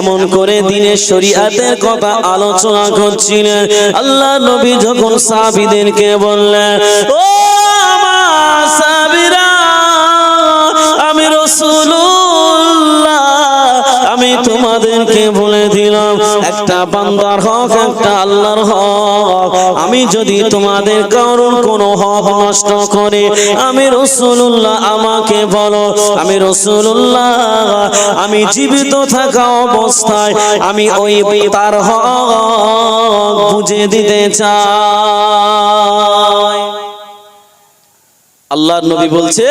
এমন করে দিনে শরীয়তের কথা আলোচনা করছিলেন। আল্লাহ নবী যখন সাহাবিদেরকে বললেন, ও আমার সাহাবীরা, আমি রসুল্লাহ আমি তোমাদেরকে বলে দিলাম, একটা বান্দার হক, একটা আল্লাহর হক। আমি যদি তোমাদের কারণ কোনো হক নষ্ট করে, আমি রসুল্লাহ আমাকে বলো, আমি রসুল্লাহ আমি জীবিত থাকা অবস্থায় আমি ওই তার হক বুঝে দিতে চাই। আল্লাহ নবী বলছে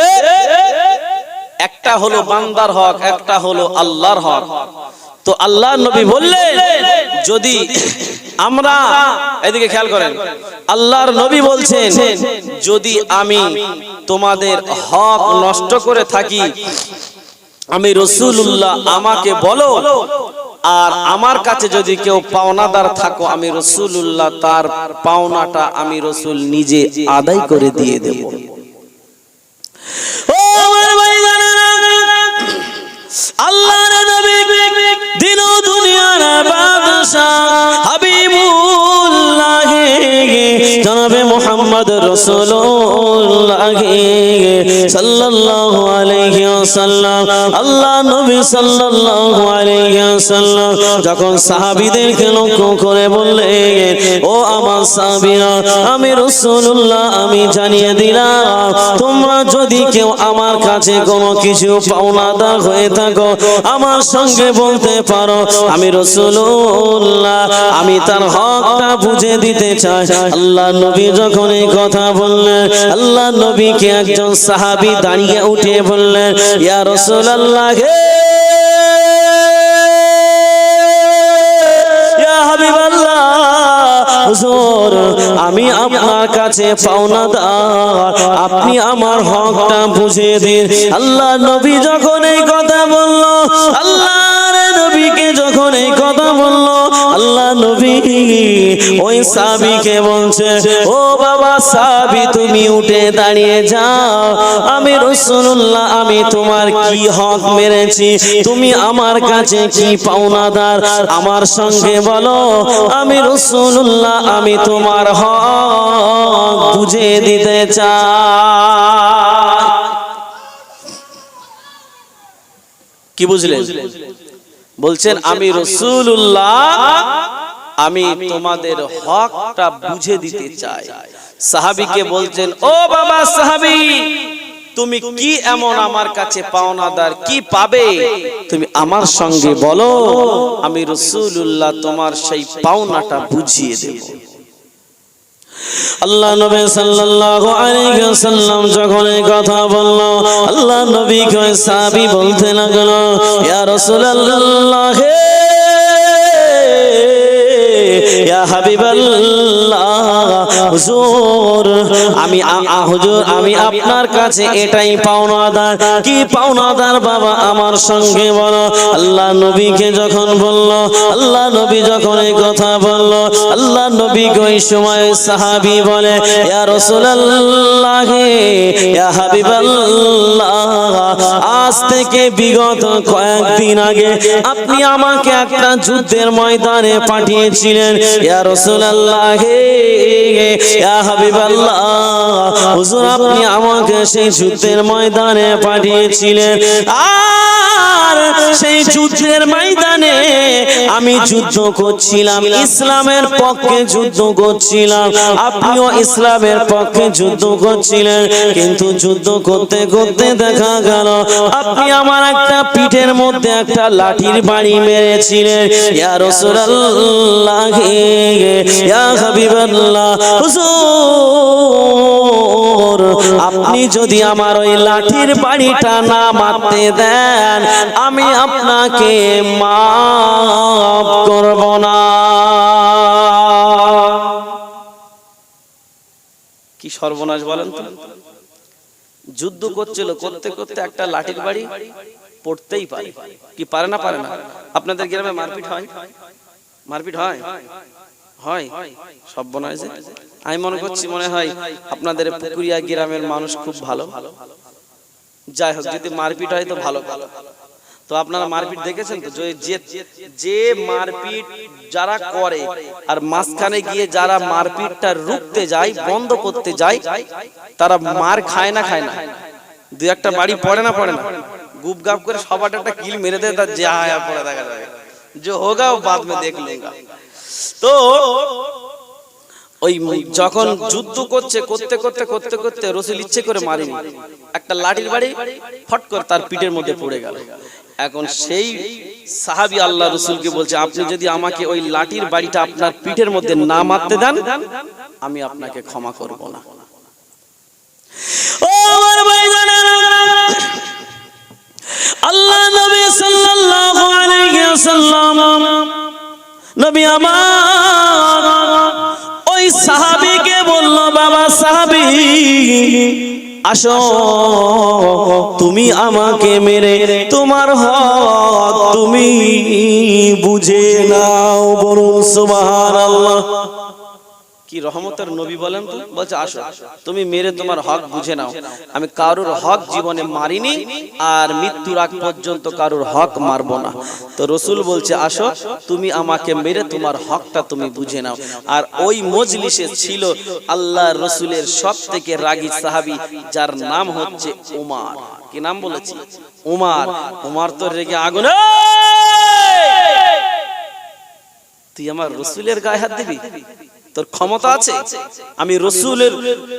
একটা হলো বান্দার হক, একটা হলো আল্লাহর হক। তো আল্লাহ নবী বললেন যদি আমরা, এদিকে খেয়াল করেন, আল্লাহর নবী বলছেন, যদি আমি তোমাদের হক নষ্ট করে থাকি, আমি রসুল্লাহ আমাকে বলো, আর আমার কাছে যদি কেউ পাওনাদার থাকো, আমি রসুল্লাহ তার পাওনাটা আমি রসুল নিজে আদায় করে দিয়ে দেব। ও আল্লাহর নবী দিন দুনিয়ার বাদশাহ হাবিবুল্লাহ। জনাবে মোহাম্মদ রাসূলুল্লাহ সাল্লাল্লাহু আলাইহি ওয়াসাল্লাম। আল্লাহ নবী সাল্লাল্লাহু আলাইহি ওয়াসাল্লাম যখন সাহাবীদেরকে লক্ষ্য করে বললেন, ও আমার সাহাবীরা আমি রাসূলুল্লাহ, আমি জানিয়ে দিলাম, তোমরা যদি কেউ আমার কাছে কোনো কিছু পাওনাদার হয়ে থাকো, আমার সঙ্গে বলতে পারো, আমি রসুল্লাহ আমি তার হকটা বুঝে দিতে চাই। আল্লাহ নবী যখন এই কথা বললেন, আল্লাহ নবীকে একজন সাহাবি দাঁড়িয়ে উঠে বললেন, ইয়া রসুল্লাহ হে হুজুর, আমি আপনার কাছে পাওনাদার। আপনি আমার হকটা বুঝিয়ে দিন। আল্লাহ নবী যখন এই কথা বলল, আল্লাহর নবীকে যখন এই কথা বলল, আল্লাহ নবী ওই সাবিকে বলছে, ও বাবা সাবি, তুমি উঠে দাঁড়িয়ে যাও। আমি রসুল্লাহ আমি তোমার কি হক মেরেছি? তুমি আমার কাছে কি পাওনাদার? আমার সঙ্গে বলো, আমি রসুল্লাহ আমি তোমার হক বুঝে দিতে চাই। কি বুঝলেন? বলছেন আমি রসুল্লাহ আমি তোমাদের হকটা বুঝে দিতে চাই। সাহাবিকে বলছেন ও বাবা সাহাবি তুমি কি এমন আমার কাছে পাওনাদার কি পাবে? তুমি আমার সঙ্গে বলো আমি রসুল্লাহ তোমার সেই পাওনাটা বুঝিয়ে দেব। আল্লাহ নবী সাল্লাল্লাহু আলাইহি ওয়াসাল্লাম যখন এই কথা বলল, আল্লাহ নবী কয়, সাহাবী বলতে লাগল, ইয়া রাসূলুল্লাহ, হে ইয়া হাবিবাল্লাহ, হুজুর, আমি হুজুর, আমি আপনার কাছে এটাই পাওনাদার কি পাওনাদার বাবা আমার সঙ্গে বলো। আল্লাহ নবীকে যখন বলল, আল্লাহ নবী যখন এই কথা বলল, আল্লাহ নবী ওই সময় সাহাবী বলে, ইয়া রাসূলুল্লাহ, ইয়া হাবিবাল্লাহ, আজ থেকে বিগত কয়েকদিন আগে আপনি আমাকে একটা যুদ্ধের ময়দানে পাঠিয়েছিলেন। ইয়া রাসূলুল্লাহ ইয়া হাবিবাল্লাহ হুজুর আপনি আমাকে সেই যুদ্ধের ময়দানে পাঠিয়েছিলেন। আর সেই যুদ্ধের ময়দানে আমি যুদ্ধ করছিলাম, ইসলামের পক্ষে যুদ্ধ করছিলাম, আপনিও ইসলামের পক্ষে যুদ্ধ করছিলেন, কিন্তু যুদ্ধ করতে করতে দেখা গেল, আপনি আমার একটা পিঠের মধ্যে একটা লাঠির বাড়ি মেরেছিলেন। ইয়া রাসূলুল্লাহ ইয়া হাবিবাল্লাহ, হুজুর। আপনি যদি আমার ওই লাঠির বাড়িটা না মারতে দেন, আমি আপনাকে মাফ করব না। কি সর্বনাশ বলেন তো? যুদ্ধ করছিল, করতে করতে একটা লাঠির বাড়ি পড়তেই পারে। কি পারে না পারে না? আপনাদের গ্রামে মারপিট হয়? মারপিট হয়? হয়। সব বনায় যে। আমি মনে করছি মনে হয় আপনাদের পুকুরিয়া গ্রামের মানুষ খুব ভালো। যাই হোক যদি মারপিট হয় তো ভালো। ভালো। তো আপনারা মারপিট দেখেছেন তো? যে মারপিট যারা করে আর মাঝখানে গিয়ে যারা মারপিটটা রুখতে যায় বন্ধ করতে যায় তারা মার খায় না খায় না। দু একটা বাড়ি পড়ে না পড়ে না। গুপ গাপ করে সবার একটা কিল মেরে দেয় তার যে আয়া পড়ে দেখা যাবে যে হোগা বাদ মে দেখ তো ওই যখন যুদ্ধ করছে, করতে করতে করতে করতে রসুল ইচ্ছে করে মারিনি। একটা লাঠির বাড়ি ফট করে তার পিঠের মধ্যে পড়ে গেল। এখন সেই সাহাবি আল্লাহ রসুলকে বলছে, আপনি যদি আমাকে ওই লাঠির বাড়িটা আপনার পিঠের মধ্যে না মারতে দেন, আমি আপনাকে ক্ষমা করব না। আল্লাহ নবী সাল্লাল্লাহু আলাইহি ওয়াসাল্লাম, নবী আমার ওই সাহাবিকে বলল, বাবা সাহাবি, আসো। তুমি আমাকে মেরে তোমার হক তুমি বুঝে নাও বলুন সুবহানাল্লাহ। কি রহমতের নবী বলেন তো? বলছে আসো তুমি মেরে তোমার হক বুঝে নাও। আমি কারোর হক জীবনে মারিনি আর মৃত্যুর আগ পর্যন্ত কারোর হক মারবো না। তো রসুল বলছে আসো তুমি আমাকে মেরে তোমার হকটা তুমি বুঝে নাও। আর ওই মজলিসে ছিল আল্লাহ রসুলের সব থেকে রাগী সাহাবি যার নাম হচ্ছে উমার। কি নাম বলেছি? উমার। উমার। তো রেগে আগুন। তুই আমার রসুলের গায়ে হাত দিবি তোর ক্ষমতা আছে? আমি রসুলের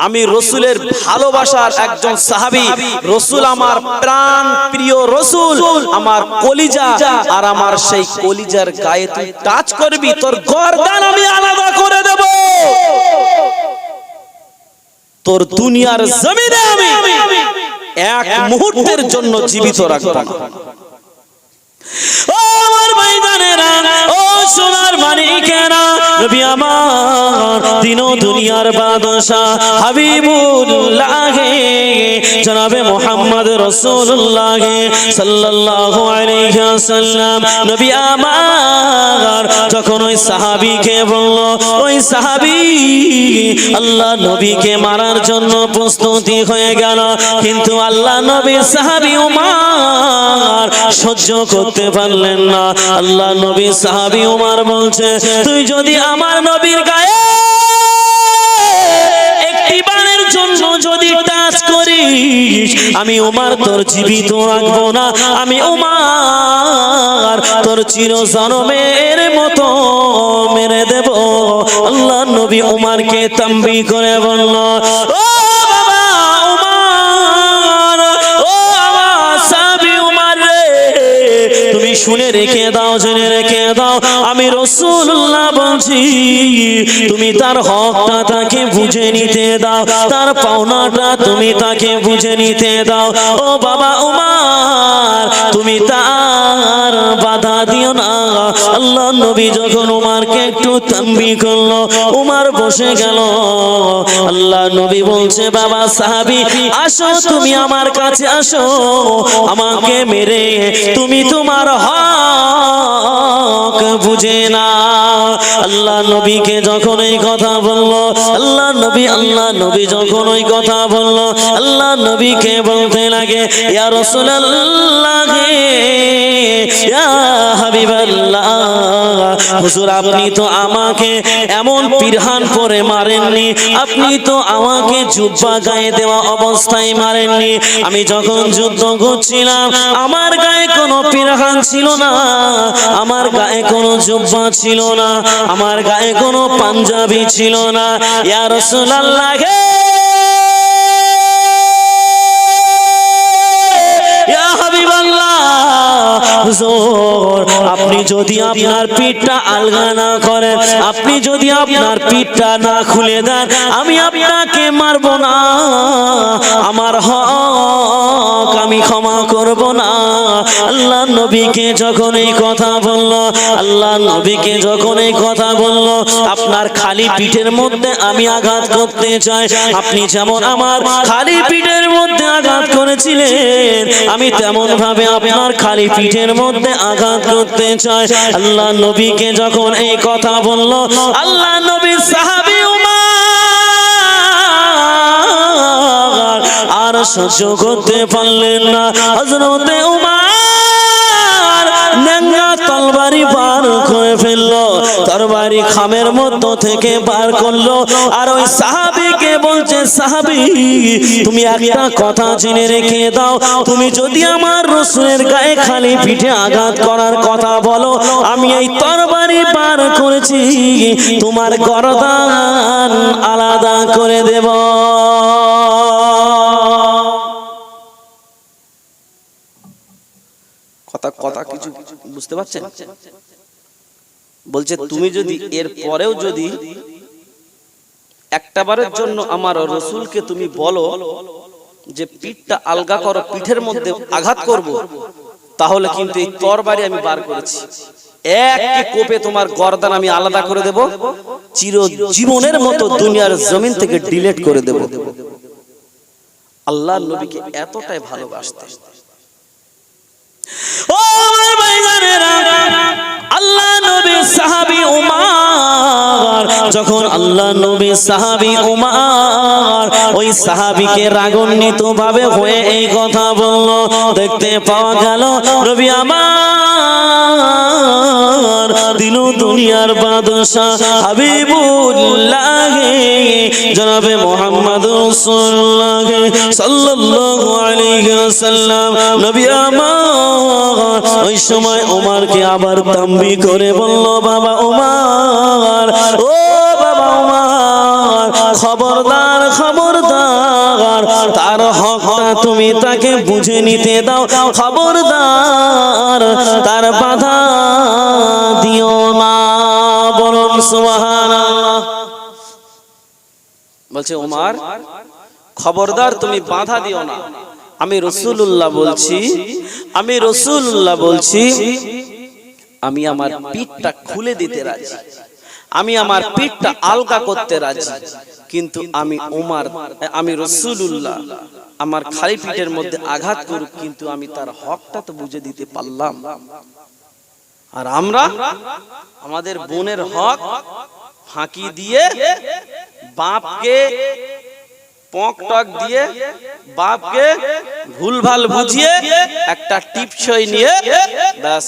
আমি রসুলের ভালোবাসার একজন সাহাবি। রসুল আমার প্রাণ প্রিয় রসুল। আমার কলিজা। আর আমার সেই কলিজার গায়ে তুই টাচ করবি। তোর গর্দান আমি আলাদা করে দেব। তোর দুনিয়ার জমিনে আমি এক মুহূর্তের জন্য জীবিত রাখব। ও আমার ভাইজানেরা ও সোনার আমার দিন দুনিয়ার বাদশাহ হাবিবুল্লাহ, জনাবে মোহাম্মদ রাসূলুল্লাহ সাল্লাল্লাহু আলাইহি ওয়াসাল্লাম। নবী আমার যখন ওই সাহাবীকে বলল, ওই আল্লাহ নবীকে মারার জন্য প্রস্তুতি হয়ে গেল, কিন্তু আল্লাহ নবী সাহাবী উমার সহ্য করতে পারলেন না। আল্লাহ নবী সাহাবী উমার বলছে, তুই যদি আমার নবীর গায়ে একটি বারের জন্য যদি টাচ করিস, আমি ওমার তোর জীবিত রাখব না। আমি উমার তোর চির জনমের মতো মেরে দেব। আল্লাহ নবী উমারকে তাম্বি করে বলল, ও শুনে রেখে দাও, জেনে রেখে দাও, আমি রসুল্লাহ বলছি, তুমি তার হকটা তাকে বুঝে নিতে দাও, তার পাওনাটা তুমি তাকে বুঝে নিতে দাও। ও বাবা উমার, তুমি তার বাধা দিও না। আল্লাহ নবী যখন উমারকে একটু তাম্বি করল, উমার বসে গেল। আল্লাহ নবী বলছে, বাবা সাহাবি, আসো, তুমি আমার কাছে আসো। আমাকে মেরে তুমি তোমার হক বুঝে না। আল্লাহ নবীকে যখন এই কথা বলল, আল্লাহ নবী আল্লাহ নবী যখন ওই কথা বলল, আল্লাহ নবীকে বলতে লাগে, ইয়া রাসূলুল্লাহ ইয়া হাবিবাল্লাহ। হুজুর, আপনি তো আমাকে এমন পিরহান করে মারেননি। আপনি তো আমাকে জুব্বা গায়ে দেওয়া অবস্থায় মারেননি। আমি যখন যুদ্ধ করছিলাম, আমার গায়ে কোনো পিরহান ছিল না। আমার গায়ে কোনো জুব্বা ছিল না। আমার গায়ে কোনো পাঞ্জাবি ছিল না। ইয়া রাসূলুল্লাহ হুজুর, আপনি যদি আপনার পিঠটা আলগা না করেন, আপনি যদি আপনার পিঠটা না খুলে দেন, আমি আপনাকে মারবো না। আমার হক আমি ক্ষমা করব না। আল্লাহ নবীকে যখন এই কথা বলল, আল্লাহ নবীকে যখন এই কথা বলল, আপনার খালি পিঠের মধ্যে আমি আঘাত করতে চাই। আপনি যেমন আমার খালি পিঠের মধ্যে আঘাত করেছিলেন, আমি তেমন ভাবে আপনার খালি পিঠের মধ্যে আঘাত করতে চাই। আল্লাহ নবীকে যখন এই কথা বলল, আল্লাহ নবী সাহাবি সহ্য করতে পারলেন না। হজরতে উমার তলবারি করে ফেলল, তরবারি খামের মতো থেকে বার করল। আর ওই সাহাবিকে বলছে, সাহাবি, তুমি একটা কথা জেনে রেখে দাও। তুমি যদি আমার রসুনের গায়ে খালি পিঠে আঘাত করার কথা বলো, আমি এই তরবারি পার করেছি। তোমার গরদান আলাদা করে দেব। কথা কথা কিছু বুঝতে পারছেন? বলছে তুমি যদি এর পরেও যদি একটাবারের জন্য আমার রসুলকে তুমি বলো যে পিঠটা আলগা করো পিঠের মধ্যে আঘাত করব তাহলে কিন্তু এই তরবারি আমি বার করেছি। এক কোপে তোমার গর্দান আমি আলাদা করে দেব চির জীবনের মতো দুনিয়ার জমিন থেকে ডিলেট করে দেব। আল্লাহ নবীকে এতটাই ভালোবাসতেন। আল্লাহ নবী সাহাবী উমার, যখন আল্লাহ নবী সাহাবী উমার, ওই সাহাবীকে রাগান্বিত ভাবে হয়ে এই কথা বলল, দেখতে পাওয়া গেল, রবি আমার দিল দুনিয়ার বাদশাহ হাবিবুল্লাহ, জনাবে মোহাম্মদ রাসূলুল্লাহ সাল্লাল্লাহু আলাইহি ওয়াসাল্লাম। নবী আমার, ওই সময় ওমরকে আবার তাম্বি করে বলল, বাবা ওমর, ও বাবা ওমর, খবরদার খবরদার, তার হকটা তুমি তাকে বুঝে নিতে দাও, খবরদার তার বাধা দিও না, বরং সুবহানাল্লাহ। বলছে ওমার খবরদার তুমি বাধা দিও না। আমি রসুল্লাহ বলছি, আমি রসুল্লাহ বলছি, আমি আমার পিঠটা খুলে দিতে রাজি। আমি আমার পিঠটা আলগা করতে রাজি। কিন্তু আমি উমার আমি রসুল্লাহ আমার খালি পিঠের মধ্যে আঘাত করুক কিন্তু আমি তার হকটা তো বুঝে দিতে পারলাম। আর আমরা আমাদের বোনের হক ফাঁকি দিয়ে বাপকে পক টক দিয়ে বাপকে ভুলভাল বুঝিয়ে একটা টিপসই নিয়ে ব্যাস,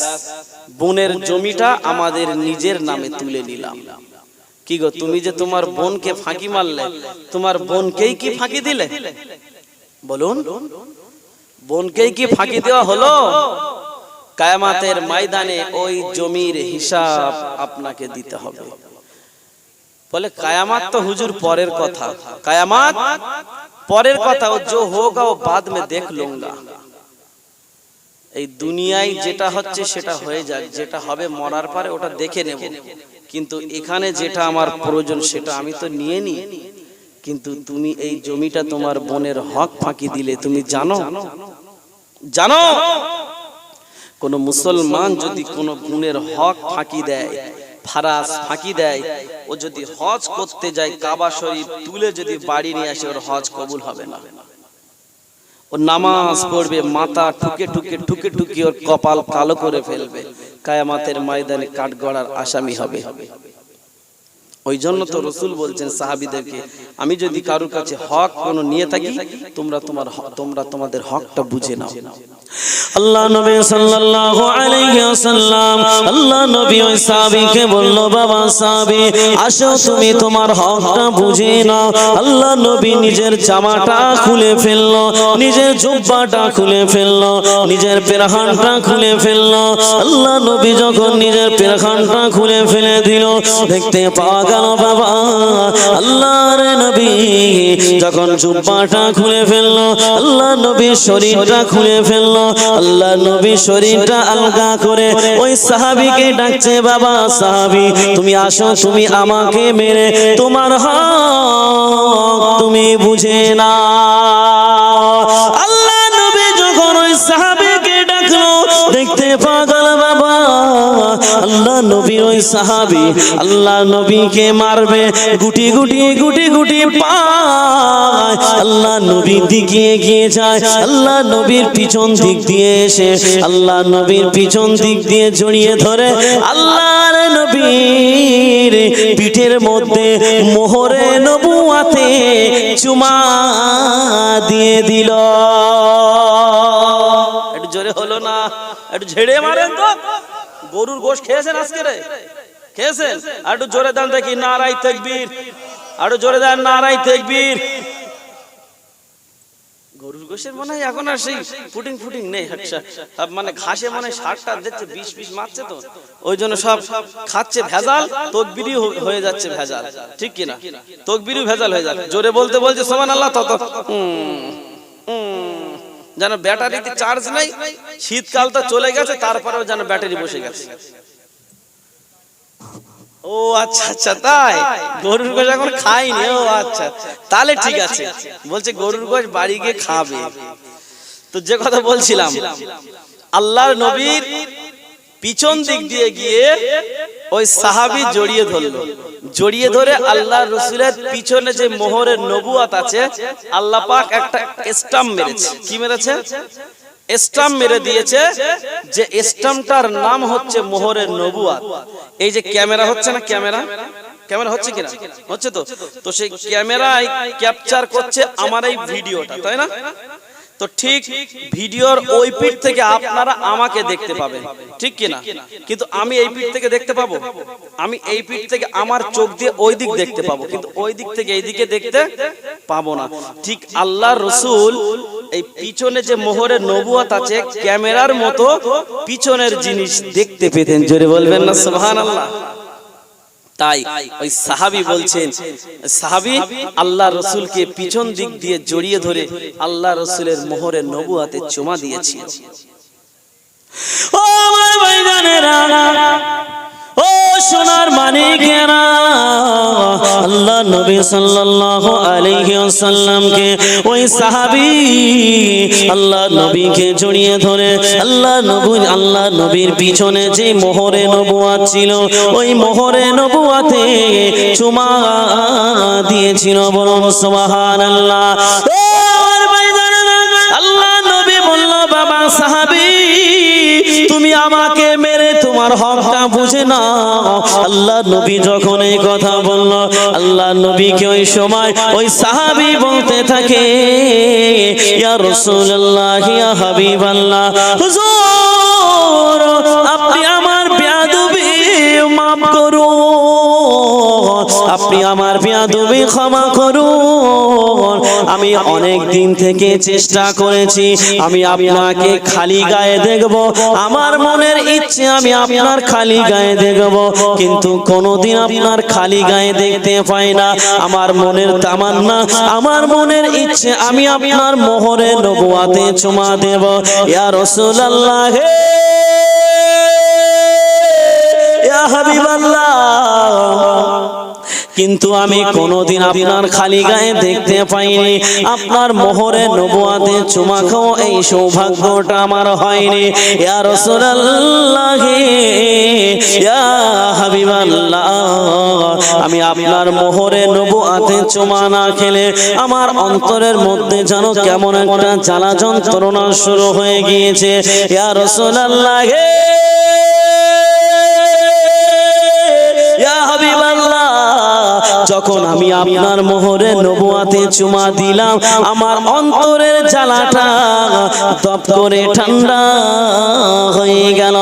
বোনের জমিটা আমাদের নিজের নামে তুলে নিলাম। কি গো, তুমি যে তোমার বোনকে ফাঁকি মারলে, তোমার বোনকেই কি ফাঁকি দিলে? বলুন, বোনকেই কি ফাঁকি দেওয়া হলো? কায়ামাতের ময়দানে ওই জমির হিসাব আপনাকে দিতে হবে। বলে কায়ামাত তো হুজুর পরের কথা। কায়ামাত পরের কথা, ও যে হোগা ও বাদ মে দেখ লুঙ্গা। এই দুনিয়ায় যেটা হচ্ছে সেটা হয়ে যাক, যেটা হবে মরার পরে ওটা দেখে নেব। কিন্তু এখানে যেটা আমার প্রয়োজন সেটা আমি তো নিয়ে নি কিন্তু তুমি এই জমিটা তোমার বোনের হক ফাঁকি দিলে, তুমি জানো? জানো? কোন মুসলমান যদি কোনো গুণের হক ফাঁকি দেয় ফারাস ফাঁকি দেয়। ও যদি হজ করতে যায় কাবা শরীফ, তুলে যদি বাড়ি নিয়ে আসে, ওর হজ কবুল হবে না। ও নামাজ পড়বে, মাথা ঠুকে ঠুকে ঠুকে ঠুকে ওর কপাল কালো করে ফেলবে। কায়ামাতের ময়দানে কাঠগড়ার আসামি হবে। ওই জন্য তো রসুল বলছেন সাহাবিদেরকে, আমি যদি কারোর কাছে হক কোনো নিয়ে থাকি, তোমরা তোমার তোমরা তোমাদের হকটা বুঝে নাও। আল্লাহ নবী সাল্লাল্লাহু আলাইহি ওয়াসাল্লাম, আল্লাহ নবী ওই সাহাবীকে বলল, বাবা সাহাবী, আসো তুমি তোমার হকটা বুঝে নাও। আল্লাহ নবী নিজের জামাটা খুলে ফেলল, নিজের জুব্বাটা খুলে ফেলল, নিজের পেরহানটা খুলে ফেলল। আল্লাহ নবী যখন নিজের পেরহানটা খুলে ফেলে দিল, দেখতে পাওয়া গেল বাবা। আল্লাহর নবী যখন জুব্বাটা খুলে ফেলল, আল্লাহ নবী শরীরটা খুলে ফেলল, আল্লাহ নবী শরীরটা আলগা করে ওই সাহাবিকে ডাকছে, বাবা সাহাবি, তুমি আসো, তুমি আমাকে মেরে, তোমার হক তুমি বুঝে না আল্লাহ নবী ওই সাহাবী, আল্লাহ নবীকে মারবে, গুটি গুটি গুটি গুটি পায়। আল্লাহ নবীর দিকে এগিয়ে যায়, আল্লাহ নবীর পিছন দিক দিয়ে এসে, আল্লাহ নবীর পিছন দিক দিয়ে জড়িয়ে ধরে, আল্লাহর নবীর পিঠের মধ্যে মোহরে নবুয়াতে চুমা দিয়ে দিল। একটু জোরে হলো না? একটু ঝেড়ে মারেন তো? গরুর গোশ খেয়েছেন আজকে রে? খেয়েছেন? আর একটু জোরে দেন দেখি নারাই তেকবীর। আর একটু জোরে দেন নারাই তেকবীর। গরুর গোশের মনে হয় এখন আর সেই ফুটিং ফুটিং নেই আচ্ছা, মানে ঘাসে মানে সারটা দিচ্ছে বিষ বিষ মারছে তো। ওই জন্য সব খাচ্ছে ভেজাল তকবিরি হয়ে যাচ্ছে ভেজাল। ঠিক কিনা? তকবিরও ভেজাল হয়ে যাচ্ছে জোরে বলতে বলছে সমান আল্লাহ তত হুম, হুম। যেন ব্যাটারিতে চার্জ নাই শীতকাল তো চলে গেছে তারপরেও যেন ব্যাটারি বসে গেছে। ও আচ্ছা আচ্ছা তাই? গরুর গোশ এখন খাইনি ও আচ্ছা। তাহলে ঠিক আছে। বলছে গরুর গোশ বাড়ি গিয়ে খাবে। তো যে কথা বলছিলাম আল্লাহর নবীর পিছন দিক দিয়ে গিয়ে ওই সাহাবি জড়িয়ে ধরলো। জড়িয়ে ধরে আল্লাহ রসুলের পিছনে যে মোহরের নবুয়াত আছে, আল্লাহ পাক একটা স্টাম্প মেরেছে। কি মেরেছে? স্টাম্প মেরে দিয়েছে যে স্টাম্পটার নাম হচ্ছে মোহরের নবুয়াত। এই যে ক্যামেরা হচ্ছে না ক্যামেরা? ক্যামেরা হচ্ছে কিনা? হচ্ছে তো। তো সেই ক্যামেরায় ক্যাপচার করছে আমার এই ভিডিওটা, তাই না? তো ঠিক ভিডিওর ওই পিঠ থেকে আপনারা আমাকে দেখতে পাবেন। ঠিক কিনা কিন্তু আমি এই পিঠ থেকে দেখতে পাবো? আমি এই পিঠ থেকে আমার চোখ দিয়ে ওই দিক দেখতে পাবো। কিন্তু ওই দিক থেকে এই দিকে দেখতে পাবো না। ঠিক আল্লাহ রসুল এই পিছনে যে মোহরের নবুয়াত আছে, ক্যামেরার মতো পিছনের জিনিস দেখতে পেতেন। জোরে বলবেন না সুবহান আল্লাহ তাই ওই সাহাবি বলছেন সাহাবি আল্লাহ রসুলকে পিছন দিক দিয়ে জড়িয়ে ধরে আল্লাহ রসুলের মোহরে নবুয়াতে চুমা দিয়েছি ও আমার ভাইজানেরা সোনার মানিকেরা আল্লাহ নবী সাল্লাল্লাহু আলাইহি ওয়াসাল্লামকে ওই সাহাবী আল্লাহ নবীকে জড়িয়ে ধরে, আল্লাহ নবী আল্লাহ নবীর পিছনে যে মোহরে নবুয়াত ছিল, ওই মোহরে নবুয়াতে চুমা দিয়েছিল বলুন সুবহানাল্লাহ। আল্লাহ নবী বলল, বাবা সাহাবী তুমি আমাকে মেরে তোমার হকটা বুঝে না আল্লাহ নবী যখন এই কথা বলল, আল্লাহ নবীকে ওই সময় ওই সাহাবি বলতে থাকে, ইয়া রাসূলুল্লাহ, ইয়া হাবিবাল্লাহ, হুজুর, আপনি আমার বেয়াদবি মাফ করুন। আপনি আমার বেয়াদবি ক্ষমা করুন। আমি অনেক দিন থেকে চেষ্টা করেছি, আমি আপনাকে খালি গায়ে দেখব। আমার মনের ইচ্ছে, আমি আপনার খালি গায়ে দেখব। কিন্তু কোনোদিন আপনার খালি গায়ে দেখতে পাই না। আমার মনের তামান্না, আমার মনের ইচ্ছে, আমি আপনার মোহরে নবুয়াতে চুমা দেব। ইয়া রাসূলুল্লাহ, হে ইয়া হাবিবাল্লাহ। কিন্তু আমি কোনোদিন আপনার খালি গায়ে দেখতে পাইনি। আপনার মোহরে নবুয়াতে চুমা খাও এই সৌভাগ্যটা আমার হয়নি। ইয়া রাসূলুল্লাহ। ইয়া হাবিবাল্লাহ। আমি আপনার মোহরে নবুয়াতে চুমা না খেলে আমার অন্তরের মধ্যে যেন কেমন একটা জ্বালা যন্ত্রণা শুরু হয়ে গিয়েছে। ইয়া রাসূলুল্লাহ। যখন আমি আপনার মোহরে নবুয়াতে চুমা দিলাম, আমার অন্তরের জ্বালাটা দপ করে ঠান্ডা হয়ে গেল।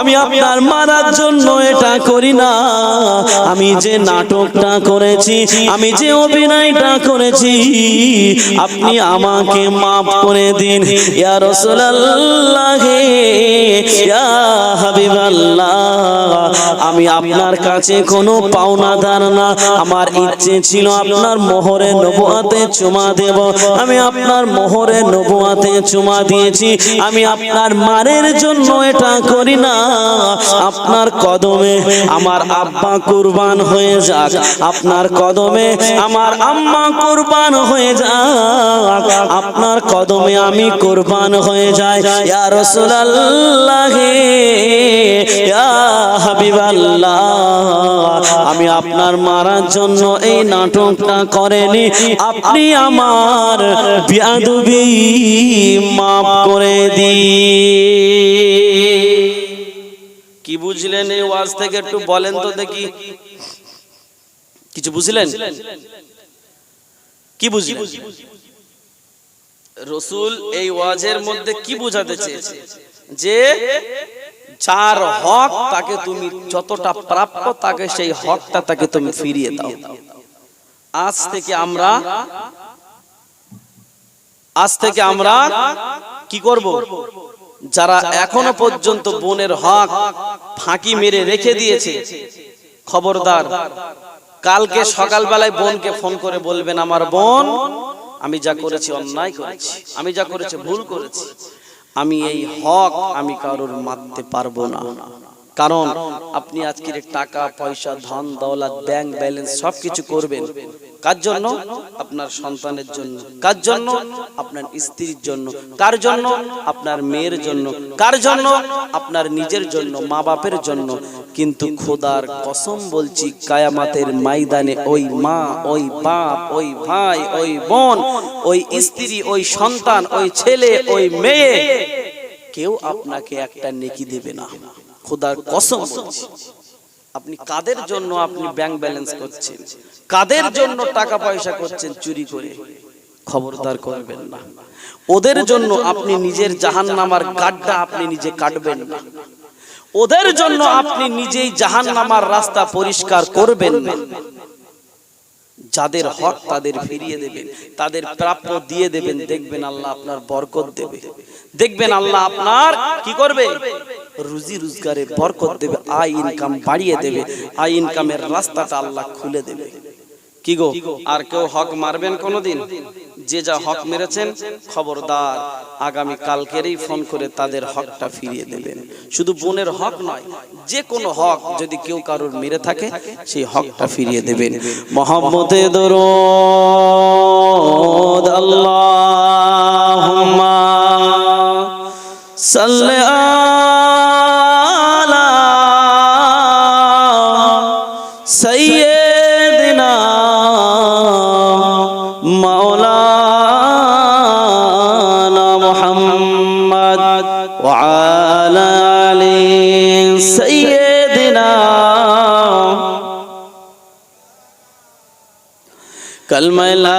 আমি আপনার মারার জন্য এটা করি না আমি যে নাটকটা করেছি, আমি যে অভিনয়টা করেছি, আপনি আমাকে মাফ করে দিন। আমি আপনার কাছে কোনো পাওনাদার না। আমার ইচ্ছে ছিল আপনার মোহরে নবুয়াতে চুমা দেব। আমি আপনার মোহরে নবুয়াতে চুমা দিয়েছি। আমি আপনার মারের জন্য এটা করি না। আপনার কদমে আমার আব্বা কুরবান হয়ে যাক। আপনার কদমে আমার আম্মা কুরবান হয়ে যাক। আপনার কদমে আমি কুরবান হয়ে যাই। ইয়া রাসূলুল্লাহ, ইয়া হাবিবাল্লাহ। আমি আপনার মারার জন্য এই নাটকটা করেনি। আপনি আমার বিয়াদবি মাফ করে দি কি বুঝলেন এই ওয়াজ থেকে একটু বলেন তো দেখি। কিছু বুঝলেন? কি বুঝলেন? রসুল এই ওয়াজের মধ্যে কি বোঝাতে চেয়েছে? যে যার হক তাকে তুমি যতটা প্রাপ্য তাকে সেই হকটা তাকে তুমি ফিরিয়ে দাও। আজ থেকে আমরা আজ থেকে আমরা কি করব? যারা এখনও পর্যন্ত বোনের হক ফাঁকি মেরে রেখে দিয়েছে। খবরদার কালকে সকালবেলায় বোনকে ফোন করে বলবেন আমার বোন আমি যা করেছি অন্যায় করেছি আমি যা করেছি ভুল করেছি আমি এই হক আমি কারোর মারতে পারব না। কারণ আপনি আজকের টাকা, পয়সা, ধন, দৌলত ব্যাংক ব্যালেন্স সবকিছু করবেন। কার জন্য? আপনার সন্তানের জন্য। কার জন্য? আপনার স্ত্রীর জন্য। কার জন্য? আপনার মেয়ের জন্য। কার জন্য? আপনার নিজের জন্য মা বাপের জন্য। কিন্তু খোদার কসম বলছি, কায়ামাতের ময়দানে ওই মা, ওই বাপ, ওই ভাই, ওই বোন, ওই স্ত্রী, ওই সন্তান, ওই ছেলে, ওই মেয়ে, কেউ আপনাকে একটা নেকি দেবে না। খোদার কসম আপনি কাদের জন্য আপনি ব্যাংক ব্যালেন্স করছেন? কাদের জন্য টাকা পয়সা করছেন চুরি করে? খবরদার করবেন না। ওদের জন্য আপনি নিজের জাহান নামার গাড্ডা আপনি নিজে কাটবেন না। ওদের জন্য আপনি নিজেই জাহান নামার রাস্তা পরিষ্কার করবেন না। যাদের হক তাদের ফিরিয়ে দেবেন তাদের প্রাপ্য দিয়ে দেবেন দেখবেন আল্লাহ আপনার বরকত দেবে। দেখবেন আল্লাহ আপনার কি করবে? রুজি রোজগারে বরকত দেবে আয় ইনকাম বাড়িয়ে দেবে আয় ইনকামের রাস্তাটা আল্লাহ খুলে দেবে। কি গো? আর কেউ হক মারবেন কোনোদিন? যে যা হক মেরেছেন, খবরদার। আগামী কালকেরই ফোন করে তাদের হকটা ফিরিয়ে দেবেন। শুধু বোনের হক নয়, যে কোনো হক যদি কেউ কারোর মেরে থাকে, সেই হকটা ফিরিয়ে দেবেন। মোহাম্মদে দরুদ কালমাইলা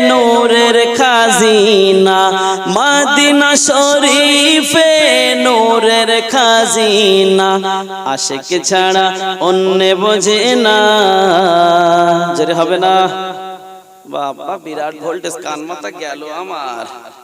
নূরের খাজিনা, মাদিনা শরীফে নূরের খাজিনা। আশেক ছাড়া অন্য বোঝে না। জোরে হবে না। বাবা, বিরাট ভোল্টেজ, কান মাথা গেল আমার।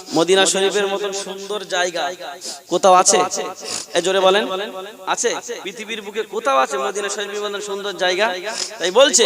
মদিনা শরীফের মতন সুন্দর জায়গা কোথাও আছে? এ জোরে বলেন। আছে? পৃথিবীর বুকে কোথাও আছে মদিনা শরীফের মতন সুন্দর জায়গা? তাই বলছে।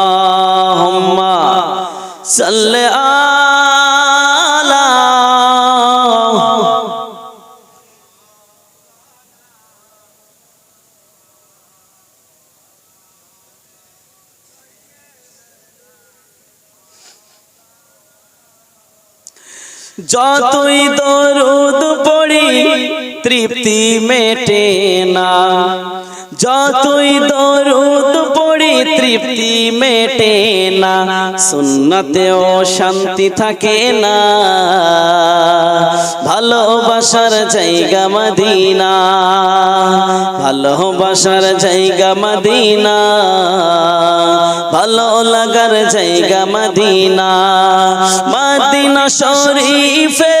আলা যতই দরুদ পড়ি তৃপ্তি মেটে না। যতই দরুদ পড়ি, তৃপ্তি মেটে না, সুন্নতেও শান্তি থাকে না। ভালোবাসার জায়গা মদিনা, ভালোবাসার জায়গা মদিনা, ভালো লাগার জায়গা মদিনা। মদিনা শরীফে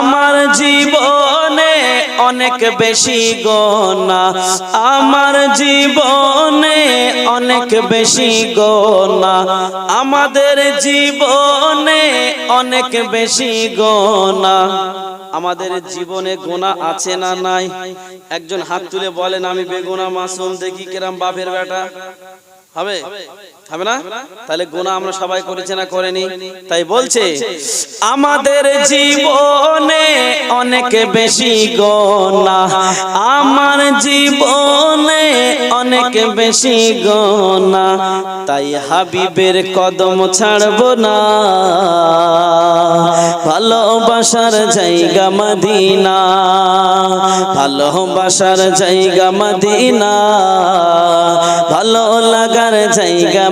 অনেক বেশি গোনা। আমার জীবনে অনেক বেশি গোনা। আমাদের জীবনে অনেক বেশি গোনা। আমাদের জীবনে গোনা আছে না নাই? একজন হাত তুলে বলেন, আমি বেগুনা মাসুম, দেখি কেরাম বাপের বেটা। হবে? হবে না? তাহলে গোনা আমরা সবাই করেছে না করেনি? তাই বলছে, আমাদের জীবনে অনেক বেশি গোনা আমার জীবনে অনেক বেশি গোনা তাই হাবিবের কদম ছাড়বো না। ভালোবাসার জায়গা মদিনা। ভালোবাসার জায়গা মদিনা। ভালো লাগার জায়গা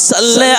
সাল্লি